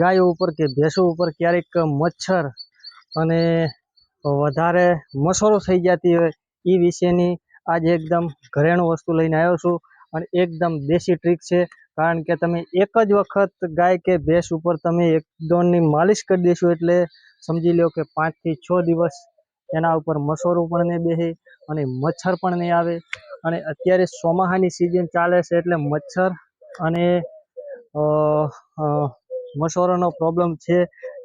ગાયો ઉપર કે ભેંસો ઉપર ક્યારેક મચ્છર અને વધારે મસોરો થઈ જતી હોય, એ વિશેની આજે એકદમ ઘરેણું વસ્તુ લઈને આવ્યો છું અને એકદમ દેશી ટ્રીક છે. કારણ કે તમે એક જ વખત ગાય કે ભેંસ ઉપર તમે એક માલિશ કરી દેશો એટલે સમજી લો કે પાંચથી છ દિવસ એના ઉપર મસોરો પણ નહીં બેસે અને મચ્છર પણ નહીં આવે. અને અત્યારે ચોમાહાની સિઝન ચાલે છે એટલે મચ્છર અને મસોરાનો પ્રોબ્લેમ છે.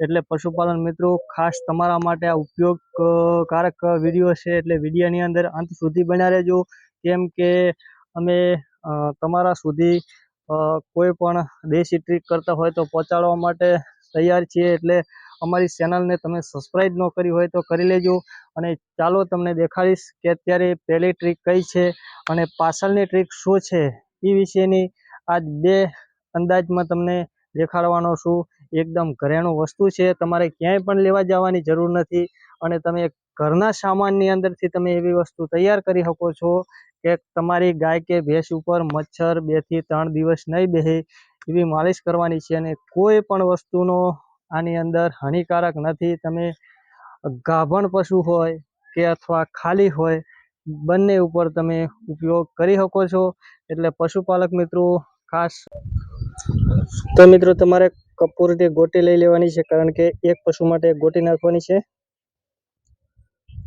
એટલે પશુપાલન મિત્રો, ખાસ તમારા માટે આ ઉપયોગકારક વીડિયો છે. એટલે વિડીયોની અંદર અંત સુધી બન્યા રહેજો. કેમ કે અમે તમારા સુધી કોઈ પણ દેશી ટ્રીક કરતા હોય તો પહોંચાડવા માટે તૈયાર છીએ. એટલે અમારી ચેનલને તમે સબસ્ક્રાઈબ ન કરી હોય તો કરી લેજો. અને ચાલો તમને દેખાડીશ કે અત્યારે પહેલી ટ્રીક કઈ છે અને પાછળની ટ્રીક શું છે એ વિશેની આજ બે અંદાજમાં તમને દેખાડવાનો છું. એકદમ ઘરેણું વસ્તુ છે. તમારે ક્યાંય પણ લેવા જવાની જરૂર નથી અને તમે ઘરના સામાનની અંદરથી તમે એવી વસ્તુ તૈયાર કરી શકો છો કે તમારી ગાય કે ભેંસ ઉપર મચ્છર બેથી ત્રણ દિવસ નહીં બેસે એવી માલિશ કરવાની છે અને કોઈ પણ વસ્તુનો આની અંદર હાનિકારક નથી. તમે ગાભણ પશુ હોય કે અથવા ખાલી હોય બંને ઉપર તમે ઉપયોગ કરી શકો છો. એટલે પશુપાલક મિત્રો, ખાસ તો મિત્રો, તમારે કપૂરથી ગોટી લઈ લેવાની છે, કારણ કે એક પશુ માટે ગોટી નાખવાની છે.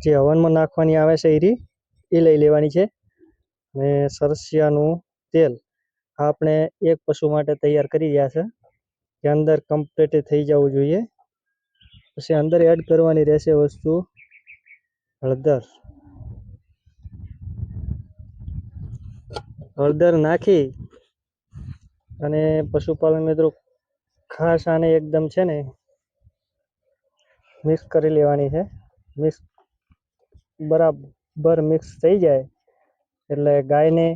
જે હવનમાં નાખવાની આવે છે એરી એ લઈ લેવાની છે. અને સરસિયાનું તેલ આપણે એક પશુ માટે તૈયાર કરી રહ્યા છે. કે અંદર કમ્પ્લીટ થઈ જવું જોઈએ. પછી અંદર એડ કરવાની રહેશે વસ્તુ, હળદર. હળદર નાખી અને પશુપાલન મિત્રો ખાસ આને એકદમ છે ને મિક્સ કરી લેવાની છે. મિક્સ બરાબર મિક્સ થઈ જાય. એટલે ગાયને,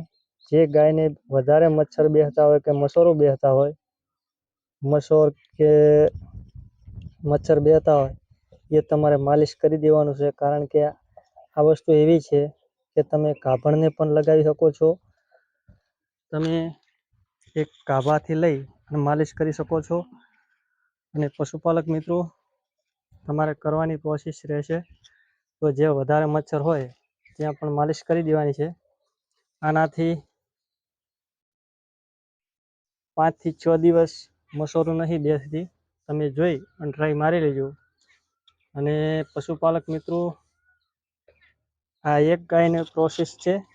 જે ગાયને વધારે મચ્છર બેસતા હોય કે મસોરો બેસતા હોય, મસોર કે મચ્છર બેસતા હોય, એ તમારે માલિશ કરી દેવાનું છે. કારણ કે આ વસ્તુ એવી છે કે તમે કાભણને પણ લગાવી શકો છો. તમે એક કાભાથી લઈ અને માલિશ કરી શકો છો. અને પશુપાલક મિત્રો, તમારે કરવાની પ્રોસેસ રહેશે. તો જે વધારે મચ્છર હોય, ત્યાં પણ માલિશ કરી દેવાની છે. આનાથી પાંચથી છ દિવસ મસોરું નહીં બેસતી. તમે જોઈ અને ટ્રાય મારી લેજો. અને પશુપાલક મિત્રો, આ એક ગાયને પ્રોસેસ છે.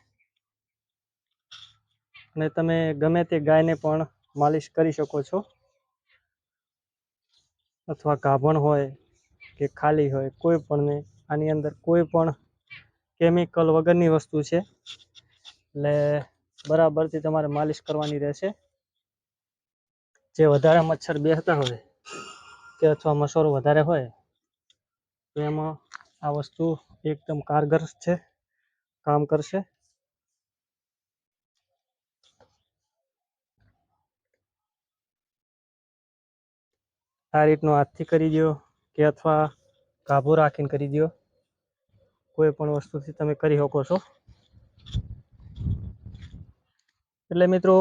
અને તમે ગમે તે ગાયને પણ માલિશ કરી શકો છો. અથવા ગાભણ હોય કે ખાલી હોય, કોઈ પણને, આની અંદર કોઈ પણ કેમિકલ વગરની વસ્તુ છે. એટલે બરાબરથી તમારે માલિશ કરવાની રહેશે. જે વધારે મચ્છર બેસતા હોય કે અથવા મસોરો વધારે હોય, તો એમાં આ વસ્તુ એકદમ કારગર છે, કામ કરશે. આ રીતનો હાથથી કરી દો કે અથવા ગાભો રાખીને કરી દો કોઈ પણ વસ્તુથી તમે કરી શકો છો. એટલે મિત્રો,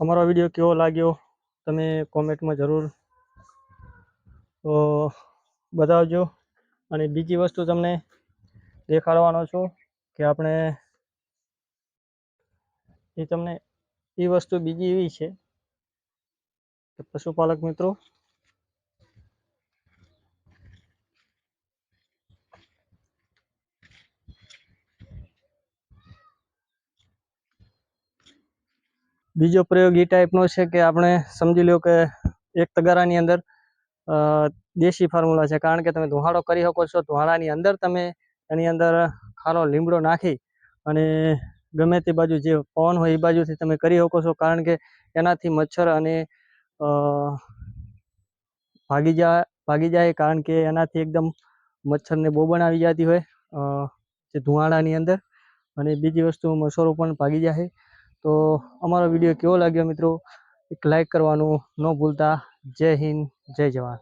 અમારો વીડિયો કેવો લાગ્યો તમે કોમેન્ટમાં જરૂર બતાવજો. અને બીજી વસ્તુ તમને દેખાડવાનો છું કે આપણે, એ તમને, એ વસ્તુ બીજી એવી છે પશુપાલક મિત્રો? બીજો પ્રયોગ એ ટાઈપનો છે કે આપણે સમજી લો કે એક તગારાની અંદર દેશી ફોર્મ્યુલા છે. કારણ કે તમે ધુહાડો કરી શકો છો ધુહાડાની અંદર તમે એની અંદર ખારો લીમડો નાખી અને ગમે તે બાજુ જે પવન હોય એ બાજુથી તમે કરી શકો છો. કારણ કે એનાથી મચ્છર અને ભાગી જાય ભાગી જાય કારણ કે એનાથી એકદમ મચ્છરને બોબણ આવી જતી હોય જે ધુવાડાની અંદર. અને બીજી વસ્તુ મસોરો પણ ભાગી જાય. તો અમારો વીડિયો કેવો લાગ્યો મિત્રો? એક લાઈક કરવાનું ન ભૂલતા. જય હિન્દ, જય જવાન.